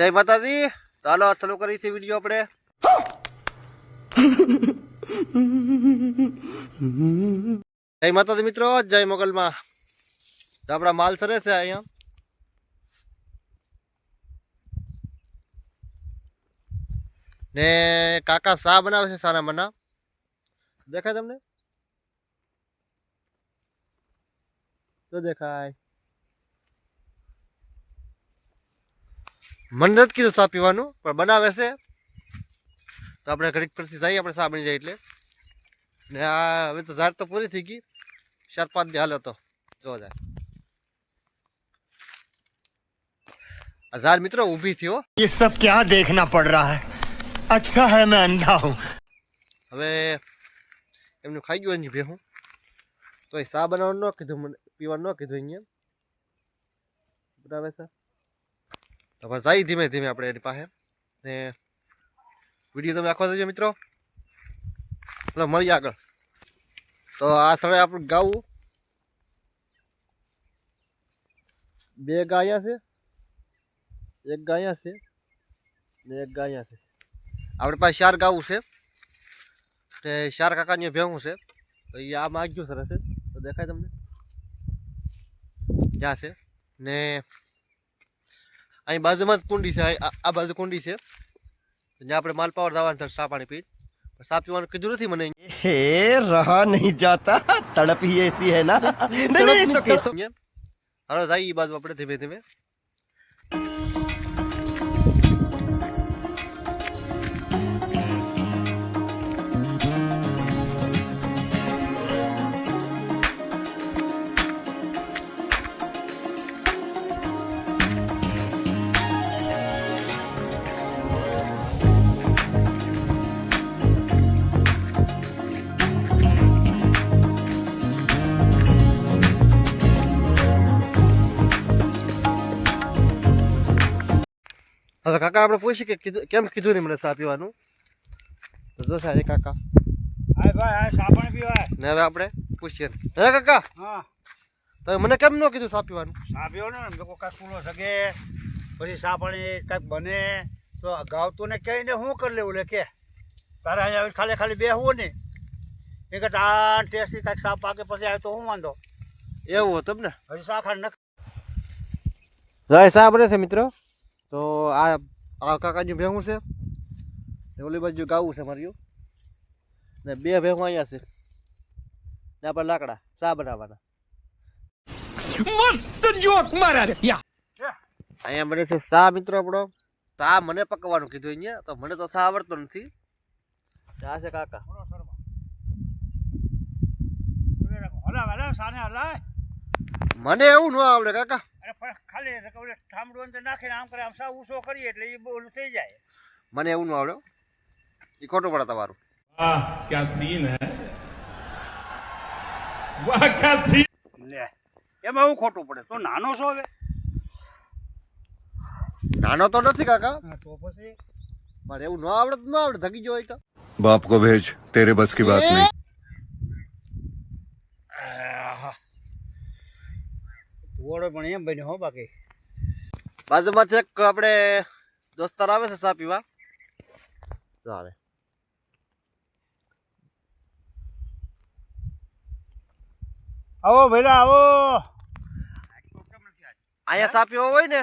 જય માતાજી. ચાલો ચાલુ કરી છે વીડિયો આપણે. જય માતાજી મિત્રો, જય મોગલમાં. તો આપણા માલ સરે છે અહીંયા. ને કાકા શા બનાવે છે સારા મના? દેખાય તમને? તો દેખાય. મને નથી કીધું ચા પીવાનું પણ બનાવે છે. તો આપણે ઘડીક પરથી જઈએ આપણે ચા બની જાય એટલે. ને આ હવે તો ઝાડ તો પૂરી થઈ ગઈ. ચાર પાંચ દી હાલ હતો. જો જાય આ મિત્રો ઊભી થયો. એ સબ ક્યાં દેખના પડ રહા હૈ અચ્છા હૈ મેં અંધા હું હવે એમનું ખાઈ ગયું એની ભેહું. તો એ સા બનાવવાનું ન કીધું મને પીવાનું ન કીધું અહીંયા. બનાવે સર હવે જઈ ધીમે ધીમે આપણે એની પાસે. ને વીડિયો તમે આખો જોજો મિત્રો. એટલે મળીએ આગળ. તો આ સમયે આપણું ગાવું. બે ગાયા છે. એક ગાયા છે ને એક ગાયા છે. આપણી પાસે ચાર ગાવું છે. ને ચાર કાકાની ભેવું છે. તો એ આ માગ્યું સરસ તો દેખાય તમને? ક્યાં છે. ને અહીં બાજુમાં જ કુંડી છે આ બાજુ કુંડી છે. જ્યાં આપણે માલપાવર જવાનું છે સા પાણી પી સાફ પીવાનું કીધું નથી મને હે રહા નહીં જાતા તડપી એસી હે ના. નહીં નહીં એ બાજુ આપણે ધીમે ધીમે. હવે કાકા આપણે પૂછીએ કે કેમ કીધું નહીં મને ચા પીવાનું? તો જો સાહેબ કાકા. હાય ભાઈ હાય સાપણ પીવાય. ને હવે આપણે પૂછીએ. હે કાકા હા. તો મને કેમ ન કીધું ચા પીવાનું? ચા પીવો ને લોકો કાંઈક સ્કૂલો સગે પછી સા પાણી કાંઈક બને તો અગાઉ તું ને કહીને શું કરી લેવું લે કે. તારે અહીંયા ખાલી ખાલી બેહવું ને. એ કે આ ટેસ્ટથી કાંઈક સાપ પાકે પછી આવે તો હું વાંધો. એવું હતું ને? હજી સા નખ જય સાહેબ છે મિત્રો. તો આ આ કાકાજી ભેહું છે. ને ઓલી બાજુ ગાવું છે મારું ને બે ભેહું અહીંયા છે. ને આપણે લાકડા ચા બનાવવાના. મસ્ત જોક મારા અહીંયા મને છે સા મિત્રો આપણો. સા મને પકવાનું કીધું અહીંયા તો મને તો સા આવડતો નથી. આ છે કાકા. મને એવું ન આવડે કાકા. મને એવું ન આવડ્યો એ ખોટું પડે તમારું. એમાં હું ખોટું પડે? તો નાનો છો હવે? નાનો તો નથી કાકા. તો પછી? મારે એવું ન આવડે તો ન આવડે ધકી જો હોય તો. બાપ કો ભેજ તેરે બસ કી બાત નહીં. ધુવાડો પણ એમ બન્યો હો બાકી. બાજુમાંથી એક આપણે દોસ્તાર આવે છે સા પીવા. આવે. આવો ભૈલા આવો. અહીંયા સા પીવો હોય ને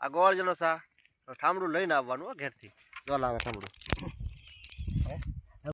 આ ગોળ જેનો સા ઠામડું લઈને આવવાનું ઘેરથી. જો લાવે ઠામડું.